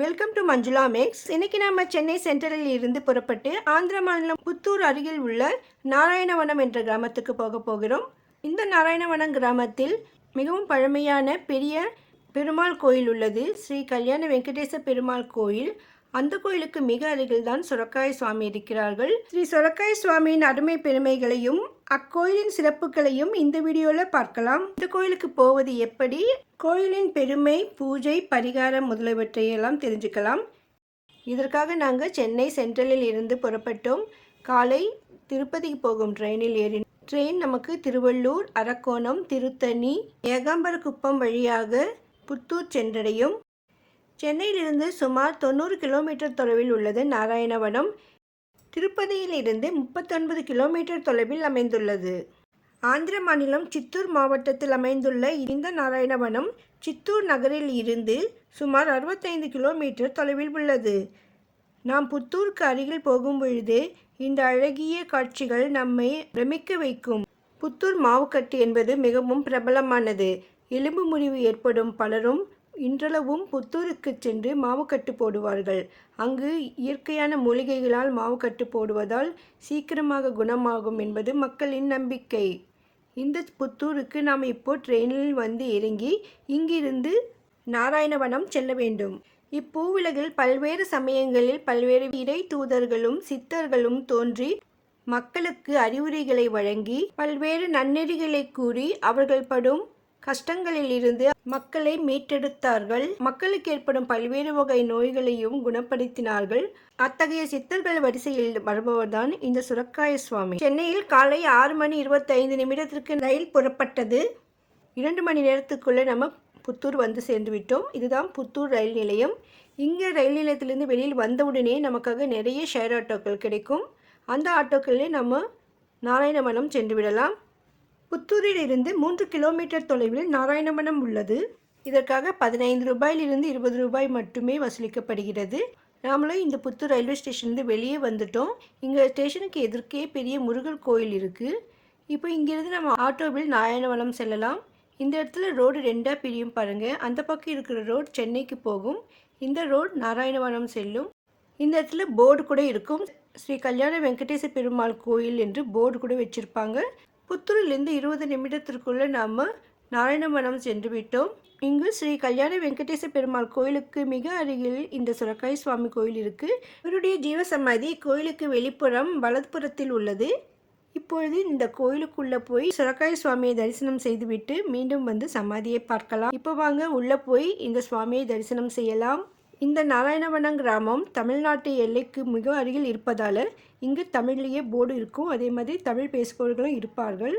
Welcome to Manjula maths இன்னைக்கு நம்ம சென்னை சென்ட்ரலில் இருந்து புறப்பட்டு ஆந்திர மாநிலம் புத்தூர் அருகில் உள்ள நாராயணவனம் என்ற கிராமத்துக்கு போக போகிறோம். இந்த நாராயணவனம் கிராமத்தில் மிகவும் பழமையான பெரிய பெருமாள் கோயில் உள்ளது. ஸ்ரீ கல்யாண வெங்கடேச பெருமாள் கோயில். அந்த கோயிலுக்கு மிக அருகில் தான் சுரக்காய சுவாமி இருக்கிறார்கள். ஸ்ரீ சுரக்காய சுவாமியின் அருமை பெருமைகளையும் அக்கோயிலின் சிறப்புகளையும் இந்த வீடியோவில் பார்க்கலாம். இந்த கோயிலுக்கு போவது எப்படி? கோயிலின் பெருமை பூஜை பரிகாரம் முதலியவற்றையெல்லாம் தெரிஞ்சுக்கலாம். இதற்காக நாங்கள் சென்னை சென்ட்ரலில் இருந்து புறப்பட்டோம். காலை திருப்பதிக்கு போகும் ட்ரெயினில் ஏறி ட்ரெயின் நமக்கு திருவள்ளூர் அரக்கோணம் திருத்தணி ஏகாம்பரக்குப்பம் வழியாக புத்தூர் சென்றடையும். சென்னையிலிருந்து சுமார் தொண்ணூறு கிலோமீட்டர் தொலைவில் உள்ளது நாராயணவனம். திருப்பதியிலிருந்து முப்பத்தொன்பது கிலோமீட்டர் தொலைவில் அமைந்துள்ளது. ஆந்திர மாநிலம் சித்தூர் மாவட்டத்தில் அமைந்துள்ள இந்த நாராயணவனம் சித்தூர் நகரில் இருந்து சுமார் அறுபத்தைந்து கிலோமீட்டர் தொலைவில் உள்ளது. நாம் புத்தூருக்கு அருகில் போகும் பொழுது இந்த அழகிய காட்சிகள் நம்மை பிரமிக்க வைக்கும். புத்தூர் மாவுக்கட்டு என்பது மிகவும் பிரபலமானது. எலும்பு முறிவு ஏற்படும் பலரும் இன்றளவும் புத்தூருக்கு சென்று மாவுக்கட்டு போடுவார்கள். அங்கு இயற்கையான மூலிகைகளால் மாவுக்கட்டு போடுவதால் சீக்கிரமாக குணமாகும் என்பது மக்களின் நம்பிக்கை. இந்த புத்தூருக்கு நாம் இப்போ ட்ரெயினில் வந்து இறங்கி இங்கிருந்து நாராயணவனம் செல்ல வேண்டும். இப்பூவுலகில் பல்வேறு சமயங்களில் பல்வேறு இறை தூதர்களும் சித்தர்களும் தோன்றி மக்களுக்கு அறிவுரைகளை வழங்கி பல்வேறு நன்னெறிகளை கூறி அவர்கள் படும் கஷ்டங்களில் இருந்து மக்களை மீட்டெடுத்தார்கள். மக்களுக்கு ஏற்படும் பல்வேறு வகை நோய்களையும் குணப்படுத்தினார்கள். அத்தகைய சித்தர்கள் வரிசையில் வருபவர்தான் இந்த சுரக்காய சுவாமி. சென்னையில் காலை ஆறு மணி இருபத்தைந்து நிமிடத்திற்கு ரயில் புறப்பட்டது. இரண்டு மணி நேரத்துக்குள்ளே நம்ம புத்தூர் வந்து சேர்ந்து விட்டோம். இதுதான் புத்தூர் ரயில் நிலையம். இங்கே ரயில் நிலையத்திலிருந்து வெளியில் வந்தவுடனே நமக்காக நிறைய ஷேர் ஆட்டோக்கள் கிடைக்கும். அந்த ஆட்டோக்களில் நம்ம நாராயணமனம் சென்று விடலாம். புத்தூரில் இருந்து மூன்று கிலோமீட்டர் தொலைவில் நாராயணவனம் உள்ளது. இதற்காக பதினைந்து ரூபாயிலிருந்து இருபது ரூபாய் மட்டுமே வசூலிக்கப்படுகிறது. நாமளும் இந்த புத்தூர் ரயில்வே ஸ்டேஷன்லேருந்து வெளியே வந்துட்டோம். இங்கே ஸ்டேஷனுக்கு எதிர்க்கே பெரிய முருகர் கோயில் இருக்குது இப்போ இங்கேருந்து நம்ம ஆட்டோவில் நாராயணவனம் செல்லலாம். இந்த இடத்துல ரோடு ரெண்டாக பிரியும் பாருங்கள் அந்த பக்கம் இருக்கிற ரோடு சென்னைக்கு போகும். இந்த ரோடு நாராயணவனம் செல்லும். இந்த இடத்துல போர்டு கூட இருக்கும். ஸ்ரீ கல்யாண வெங்கடேச பெருமாள் கோயில் என்று போர்டு கூட வச்சுருப்பாங்க. புத்தூரிலிருந்து இருபது நிமிடத்திற்குள்ளே நாம் நாராயணவனம் சென்று விட்டோம் இங்கு ஸ்ரீ கல்யாண வெங்கடேச பெருமாள் கோயிலுக்கு மிக அருகில் இந்த சுரக்காய் சுவாமி கோயில் இருக்குது இவருடைய ஜீவசமாதி கோயிலுக்கு வெளிப்புறம் வலதுபுறத்தில் உள்ளது. இப்பொழுது இந்த கோயிலுக்குள்ளே போய் சுரக்காய் சுவாமியை தரிசனம் செய்துவிட்டு மீண்டும் வந்து சமாதியை பார்க்கலாம். இப்போ வாங்க உள்ளே போய் இந்த சுவாமியை தரிசனம் செய்யலாம். இந்த நாராயணவனம் கிராமம் தமிழ்நாட்டு எல்லைக்கு மிக அருகில் இருப்பதால் இங்கு தமிழ்லேயே போர்டு இருக்கும். அதே மாதிரி தமிழ் பேசுபவர்களும் இருப்பார்கள்.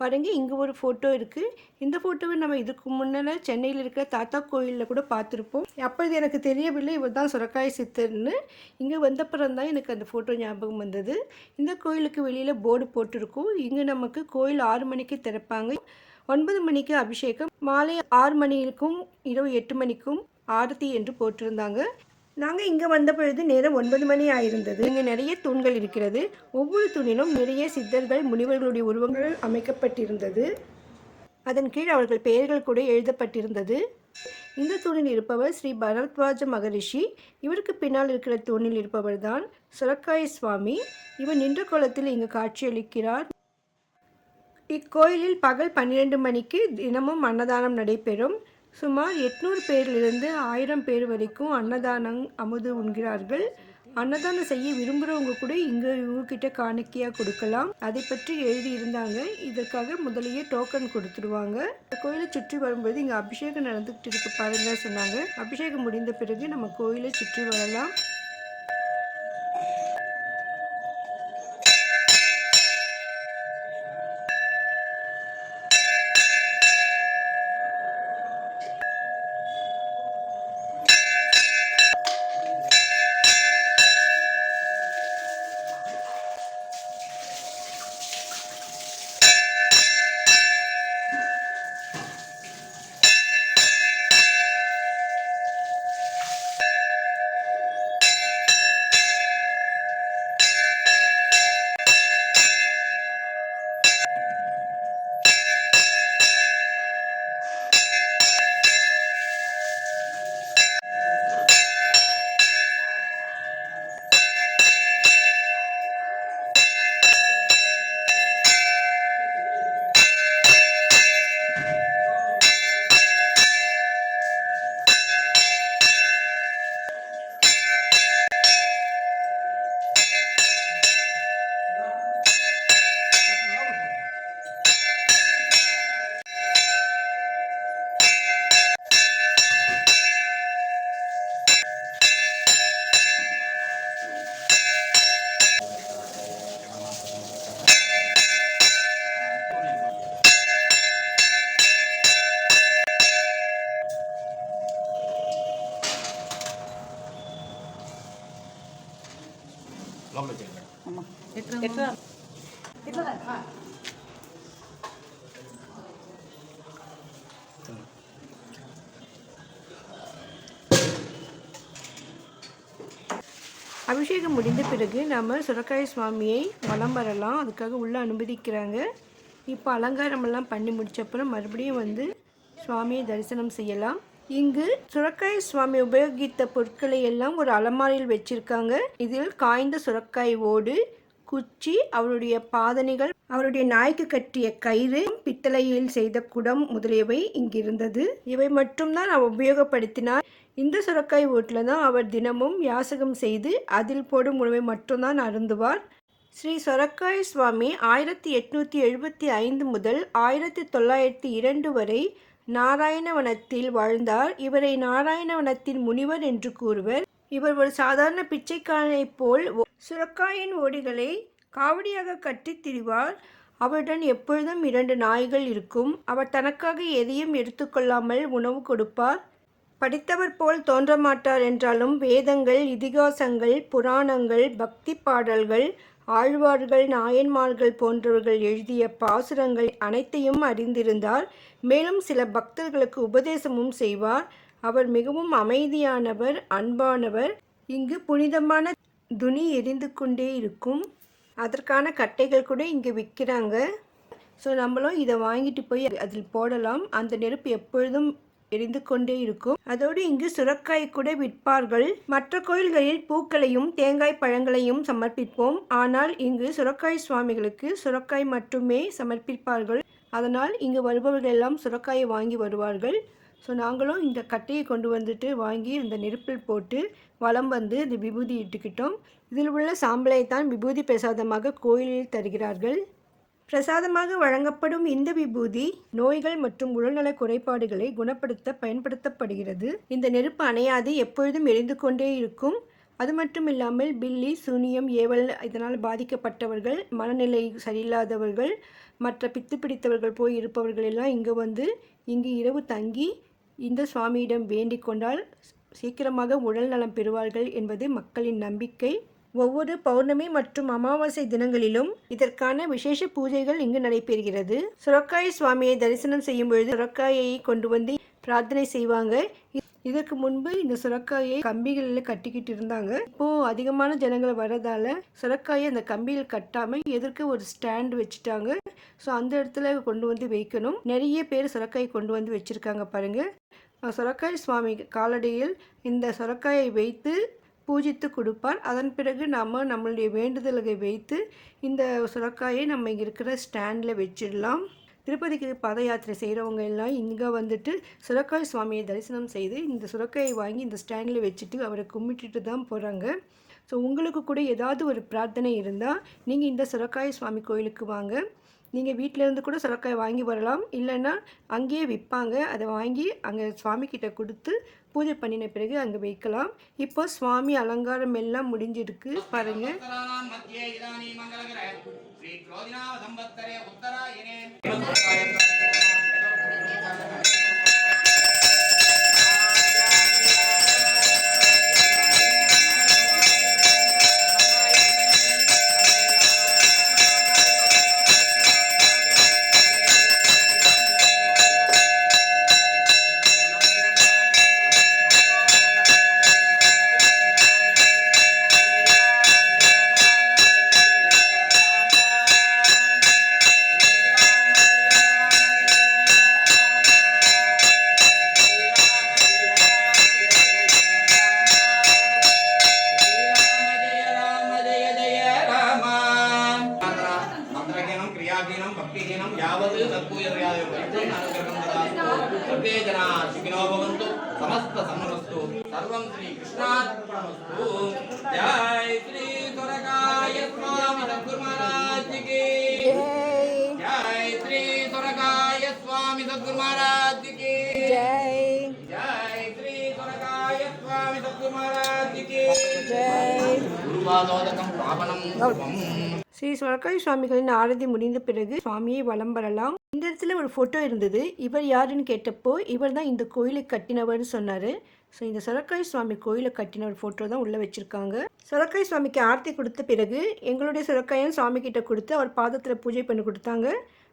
பாருங்க இங்கே ஒரு ஃபோட்டோ இருக்குது இந்த ஃபோட்டோவை நம்ம இதுக்கு முன்னால் சென்னையில் இருக்கிற தாத்தா கோயிலில் கூட பார்த்துருப்போம். அப்பொழுது எனக்கு தெரியவில்லை இவர் தான் சுரக்காய் சித்தர்னு. இங்கே வந்தப்புறம் தான் எனக்கு அந்த ஃபோட்டோ ஞாபகம் வந்தது. இந்த கோயிலுக்கு வெளியில் போர்டு போட்டிருக்கும். இங்கே நமக்கு கோயில் ஆறு மணிக்கு திறப்பாங்க. ஒன்பது மணிக்கு அபிஷேகம். மாலை ஆறு மணிக்கும் இரவு எட்டு மணிக்கும் ஆரத்தி என்று போட்டிருந்தாங்க நாங்கள் இங்கே வந்த பொழுது நேரம் ஒன்பது மணி ஆயிருந்தது. இங்கே நிறைய தூண்கள் இருக்கிறது. ஒவ்வொரு தூணிலும் நிறைய சித்தர்கள் முனிவர்களுடைய உருவங்கள் அமைக்கப்பட்டிருந்தது. அதன் கீழ் அவர்கள் பெயர்கள் கூட எழுதப்பட்டிருந்தது. இந்த தூணில் இருப்பவர் ஸ்ரீ பரத்வாஜ மகரிஷி. இவருக்கு பின்னால் இருக்கிற தூணில் இருப்பவர் தான் சுரக்காய சுவாமி. இவர் நின்ற கோலத்தில் இங்கு காட்சியளிக்கிறார். இக்கோயிலில் பகல் பன்னிரண்டு மணிக்கு தினமும் அன்னதானம் நடைபெறும். சுமார் எட்நூறு பேரிலிருந்து ஆயிரம் பேர் வரைக்கும் அன்னதானம் அமுது உண்கிறார்கள். அன்னதானம் செய்ய விரும்புகிறவங்க கூட இங்கே இவங்கக்கிட்ட காணிக்கையாக கொடுக்கலாம். அதை பற்றி எழுதியிருந்தாங்க. இதற்காக முதலையே டோக்கன் கொடுத்துருவாங்க. இந்த கோயிலை சுற்றி வரும்போது இங்கே அபிஷேகம் நடந்துக்கிட்டு இருக்கு பாருங்க சொன்னாங்க. அபிஷேகம் முடிந்த பிறகு நம்ம கோயிலை சுற்றி வரலாம். ఎట్లా அபிஷேகம் முடிந்த பிறகு நாம் சுரக்காய் சுவாமியை வலம் வரலாம் அதுக்காக உள்ளே அனுமதிக்கிறாங்க இப்போ அலங்காரமெல்லாம் பண்ணி முடிச்ச அப்புறம் மறுபடியும் வந்து சுவாமியை தரிசனம் செய்யலாம் இங்கு சுரக்காய் சுவாமி உபயோகித்த பொருட்களை எல்லாம் ஒரு அலமாரியில் வச்சிருக்காங்க இதில் காய்ந்த சுரக்காய் ஓடு குச்சி அவருடைய பாதணிகள் அவருடைய நாய்க்கு கட்டிய கயிறு பித்தளையில் செய்த குடம் முதலியவை இங்கிருந்தது. இவை மட்டும்தான் அவர் உபயோகப்படுத்தினார். இந்த சுரக்காய் வீட்டில் தான் அவர் தினமும் யாசகம் செய்து அதில் போடும் உணவை மட்டும்தான் அருந்துவார். ஸ்ரீ சொரக்காய் சுவாமி ஆயிரத்தி எட்நூற்றி எழுபத்தி ஐந்து முதல் ஆயிரத்தி தொள்ளாயிரத்தி இரண்டு வரை நாராயணவனத்தில் வாழ்ந்தார். இவரை நாராயணவனத்தின் முனிவர் என்று கூறுவர். இவர் ஒரு சாதாரண பிச்சைக்காரனைப் போல் சுரக்காயின் ஓடிகளை காவடியாக கட்டித் திரிவார். அவருடன் எப்பொழுதும் இரண்டு நாய்கள் இருக்கும். அவர் தனக்காக எதையும் எடுத்துக்கொள்ளாமல் உணவு கொடுப்பார். படித்தவர் போல் தோன்றமாட்டார் என்றாலும் வேதங்கள் இதிகாசங்கள் புராணங்கள் பக்தி பாடல்கள் ஆழ்வார்கள் நாயன்மார்கள் போன்றவர்கள் எழுதிய பாசுரங்கள் அனைத்தையும் அறிந்திருந்தார். மேலும் சில பக்தர்களுக்கு உபதேசமும் செய்வார். அவர் மிகவும் அமைதியானவர் அன்பானவர். இங்கு புனிதமான துணி எரிந்து கொண்டே இருக்கும். அதற்கான கட்டைகள் கூட இங்கே விற்கிறாங்க. ஸோ நம்மளும் இதை வாங்கிட்டு போய் அதில் போடலாம். அந்த நெருப்பு எப்பொழுதும் எரிந்து கொண்டே இருக்கும். அதோடு இங்கு சுரக்காய் கூட விற்பார்கள். மற்ற கோயில்களில் பூக்களையும் தேங்காய் பழங்களையும் சமர்ப்பிப்போம். ஆனால் இங்கு சுரக்காய் சுவாமிகளுக்கு சுரக்காய் மட்டுமே சமர்ப்பிப்பார்கள். அதனால் இங்கு வருபவர்கள் எல்லாம் சுரக்காயை வாங்கி வருவார்கள். ஸோ நாங்களும் இந்த கட்டையை கொண்டு வந்துட்டு வாங்கி அந்த நெருப்பில் போட்டு வலம் வந்து இந்த விபூதி இட்டுக்கிட்டோம். இதில் உள்ள சாம்பலை தான் விபூதி பிரசாதமாக கோயிலில் தருகிறார்கள். பிரசாதமாக வழங்கப்படும் இந்த விபூதி நோய்கள் மற்றும் உடல்நல குறைபாடுகளை குணப்படுத்த பயன்படுத்தப்படுகிறது. இந்த நெருப்பு அணையாது எப்பொழுதும் எரிந்து கொண்டே இருக்கும். அது மட்டும் இல்லாமல் பில்லி சூனியம் ஏவல் இதனால் பாதிக்கப்பட்டவர்கள் மனநிலை சரியில்லாதவர்கள் மற்ற பித்து பிடித்தவர்கள் போய் இருப்பவர்கள் எல்லாம் இங்கே வந்து இங்கு இரவு தங்கி இந்த சுவாமியிடம் வேண்டிக் கொண்டால் சீக்கிரமாக உடல் நலம் பெறுவார்கள் என்பது மக்களின் நம்பிக்கை. ஒவ்வொரு பௌர்ணமி மற்றும் அமாவாசை தினங்களிலும் இதற்கான விசேஷ பூஜைகள் இங்கு நடைபெறுகிறது. சுரக்காய சுவாமியை தரிசனம் செய்யும் பொழுது சுரக்காயை கொண்டு வந்து பிரார்த்தனை செய்வாங்க. இதற்கு முன்பு இந்த சுரக்காயை கம்பிகளில் கட்டிக்கிட்டு இருந்தாங்க. இப்போ அதிகமான ஜனங்கள் வரதால சுரக்காயை அந்த கம்பியில் கட்டாம எதற்கு ஒரு ஸ்டாண்ட் வச்சுட்டாங்க. ஸோ அந்த இடத்துல கொண்டு வந்து வைக்கணும். நிறைய பேர் சுரக்காயை கொண்டு வந்து வச்சிருக்காங்க பாருங்க. சுரக்காய் சுவாமி காலடியில் இந்த சுரக்காயை வைத்து பூஜித்து கொடுப்பார். அதன் பிறகு நாம் நம்மளுடைய வேண்டுதல்களை வைத்து இந்த சுரக்காயை நம்ம இங்கே இருக்கிற ஸ்டாண்டில் வச்சிடலாம். திருப்பதிக்கு பாத யாத்திரை செய்கிறவங்க எல்லாம் இங்கே வந்துட்டு சுரக்காய் சுவாமியை தரிசனம் செய்து இந்த சுரக்காயை வாங்கி இந்த ஸ்டாண்டில் வச்சுட்டு அவரை கும்பிட்டுட்டு தான் போகிறாங்க ஸோ உங்களுக்கு கூட ஏதாவது ஒரு பிரார்த்தனை இருந்தால் நீங்கள் இந்த சுரக்காய் சுவாமி கோயிலுக்கு வாங்க. நீங்கள் வீட்டிலேருந்து கூட சுரக்காய் வாங்கி வரலாம். இல்லைன்னா அங்கேயே விற்பாங்க அதை வாங்கி அங்கே சுவாமிக்கிட்ட கொடுத்து பூஜை பண்ணின பிறகு அங்கே வைக்கலாம். இப்போ சுவாமி அலங்காரம் எல்லாம் முடிஞ்சிருக்கு. பாருங்கள் ಶ್ರೀ ಕ್ರೋಧಿನಾವ ಸಂವತ್ಸರೆ ಉತ್ತರಾಯಣೆ सद्गुरु महाराज की जय जय श्री सुरकाय स्वामी सद्गुरु महाराज की जय गुरुवादोदकं पावनं ஸ்ரீ சுரக்காய் சுவாமிகளின் ஆரதி முடிந்த பிறகு சுவாமியை வலம் வரலாம். இந்த இடத்துல ஒரு ஃபோட்டோ இருந்தது. இவர் யாருன்னு கேட்டப்போ இவர் தான் இந்த கோயிலை கட்டினவர்னு சொன்னார். ஸோ இந்த சொரக்காய் சுவாமி கோயிலை கட்டின ஒரு ஃபோட்டோ தான் உள்ளே வச்சுருக்காங்க. சுரக்காய் சுவாமிக்கு ஆர்த்தி கொடுத்த பிறகு எங்களுடைய சொரக்காயும் சுவாமி கிட்ட கொடுத்து அவர் பாதத்தில் பூஜை பண்ணி கொடுத்தாங்க.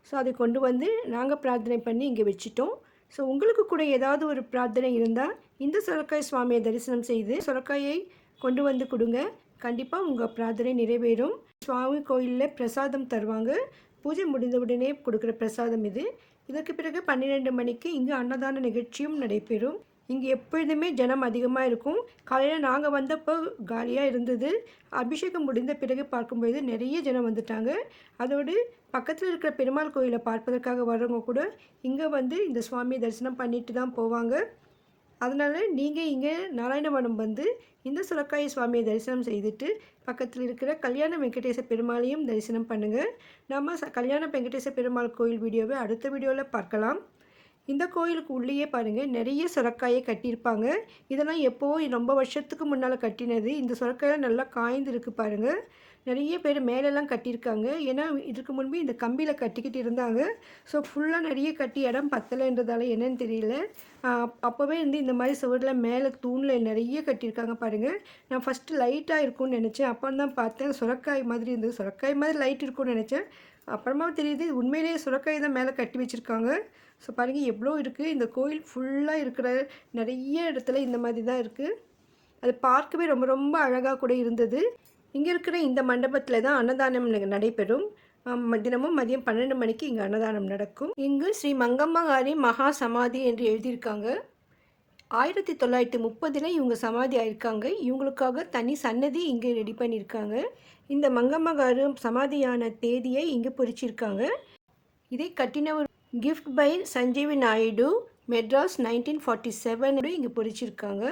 ஸோ அதை கொண்டு வந்து நாங்கள் பிரார்த்தனை பண்ணி இங்கே வச்சிட்டோம். ஸோ உங்களுக்கு கூட ஏதாவது ஒரு பிரார்த்தனை இருந்தால் இந்த சுரக்காய் சுவாமியை தரிசனம் செய்து சுரக்காயை கொண்டு வந்து கொடுங்க. கண்டிப்பாக உங்கள் பிரார்த்தனை நிறைவேறும். சுவாமி கோயிலில் பிரசாதம் தருவாங்க. பூஜை முடிந்தவுடனே கொடுக்குற பிரசாதம் இது. இதற்கு பிறகு பன்னிரெண்டு மணிக்கு இங்கே அன்னதான நிகழ்ச்சியும் நடைபெறும். இங்கே எப்பொழுதுமே ஜனம் அதிகமாக இருக்கும். காலையில் நாங்கள் வந்தப்போ காலியாக இருந்தது. அபிஷேகம் முடிந்த பிறகு பார்க்கும்போது நிறைய ஜனம் வந்துட்டாங்க. அதோடு பக்கத்தில் இருக்கிற பெருமாள் கோயிலை பார்ப்பதற்காக வர்றவங்க கூட இங்கே வந்து இந்த சுவாமியை தரிசனம் பண்ணிட்டு தான் போவாங்க. அதனால் நீங்கள் இங்கே நாராயணவனம் வந்து இந்த சுரக்காய சுவாமியை தரிசனம் செய்துட்டு பக்கத்தில் இருக்கிற கல்யாண வெங்கடேச பெருமாளையும் தரிசனம் பண்ணுங்கள் நம்ம கல்யாண வெங்கடேச பெருமாள் கோயில் வீடியோவை அடுத்த வீடியோவில் பார்க்கலாம். இந்த கோயிலுக்கு உள்ளேயே பாருங்கள் நிறைய சுரக்காயை கட்டியிருப்பாங்க. இதெல்லாம் எப்போவோ ரொம்ப வருஷத்துக்கு முன்னால் கட்டினது. இந்த சுரக்காயெல்லாம் நல்லா காய்ந்து இருக்கு பாருங்கள் நிறைய பேர் மேலெல்லாம் கட்டியிருக்காங்க. ஏன்னா இதுக்கு முன்பு இந்த கம்பியில் கட்டிக்கிட்டு இருந்தாங்க. ஸோ ஃபுல்லாக நிறைய கட்டி இடம் பத்தலைன்றதால என்னன்னு தெரியல. அப்போவே வந்து இந்த மாதிரி சுவரில் மேலே தூணில் நிறைய கட்டியிருக்காங்க பாருங்கள் நான் ஃபஸ்ட்டு லைட்டாக இருக்கும்னு நினச்சேன். அப்போ தான் பார்த்தேன். சுரக்காய் மாதிரி இருந்தது. சுரக்காய் மாதிரி லைட் இருக்கும்னு நினச்சேன். அப்புறமா தெரியுது உண்மையிலேயே சுரக்காய் தான் மேலே கட்டி வச்சுருக்காங்க. ஸோ பாருங்கள் எவ்வளோ இருக்குது இந்த கோயில் ஃபுல்லாக இருக்கிற நிறைய இடத்துல இந்த மாதிரி தான் இருக்குது அது பார்க்கவே ரொம்ப ரொம்ப அழகாக கூட இருந்தது. இங்கே இருக்கிற இந்த மண்டபத்தில் தான் அன்னதானம் நடைபெறும். தினமும் மதியம் பன்னெண்டு மணிக்கு இங்கே அன்னதானம் நடக்கும். இங்கு ஸ்ரீ மங்கம்மகாரி மகா சமாதி என்று எழுதியிருக்காங்க. ஆயிரத்தி தொள்ளாயிரத்தி முப்பதில் இவங்க சமாதி ஆயிருக்காங்க. இவங்களுக்காக தனி சன்னதி இங்கே ரெடி பண்ணியிருக்காங்க. இந்த மங்கம்மகாரு சமாதியான தேதியை இங்கே பொறிச்சிருக்காங்க. இதை கட்டினவர் gift by Sanjeevi Naidu Madras nineteen forty seven இங்கே பொறிச்சிருக்காங்க.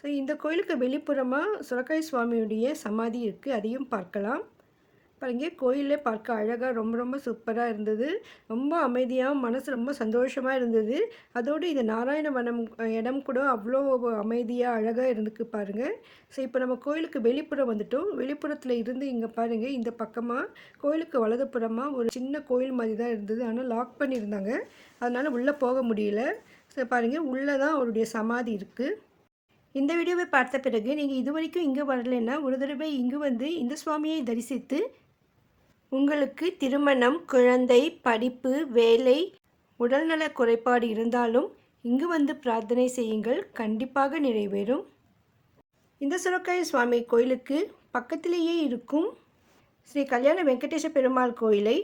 ஸோ இந்த கோயிலுக்கு வெளிப்புறமாக சுரக்காய் சுவாமியுடைய சமாதி இருக்குது அதையும் பார்க்கலாம். பாருங்க கோயிலே பார்க்க அழகாக ரொம்ப ரொம்ப சூப்பராக இருந்தது. ரொம்ப அமைதியாக மனசு ரொம்ப சந்தோஷமாக இருந்தது. அதோடு இந்த நாராயண வனம் இடம் கூட அவ்வளோ அமைதியாக அழகாக இருந்துக்கு பாருங்கள் ஸோ இப்போ நம்ம கோயிலுக்கு வெளிப்புறம் வந்துட்டோம். வெளிப்புறத்தில் இருந்து இங்கே பாருங்கள் இந்த பக்கமாக கோயிலுக்கு வலதுப்புறமாக ஒரு சின்ன கோயில் மாதிரி தான் இருந்தது. ஆனால் லாக் பண்ணியிருந்தாங்க. அதனால் உள்ளே போக முடியல. ஸோ பாருங்கள் உள்ளே தான் அவருடைய சமாதி இருக்குது இந்த வீடியோவை பார்த்த பிறகு நீங்கள் இது வரைக்கும் இங்கே வரலைன்னா ஒரு தடவை இங்கே வந்து இந்த சுவாமியை தரிசித்து உங்களுக்கு திருமணம் குழந்தை படிப்பு வேலை உடல்நல குறைபாடு இருந்தாலும் இங்கு வந்து பிரார்த்தனை செய்யுங்கள். கண்டிப்பாக நிறைவேறும். இந்த சுரக்காய சுவாமி கோயிலுக்கு பக்கத்திலேயே இருக்கும் ஸ்ரீ கல்யாண வெங்கடேச பெருமாள் கோயிலை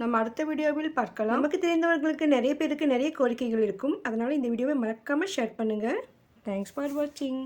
நம்ம அடுத்த வீடியோவில் பார்க்கலாம். நமக்கு தெரிந்தவர்களுக்கு நிறைய பேருக்கு நிறைய கோரிக்கைகள் இருக்கும். அதனால் இந்த வீடியோவை மறக்காமல் ஷேர் பண்ணுங்கள் தேங்க்ஸ் ஃபார் வாட்சிங்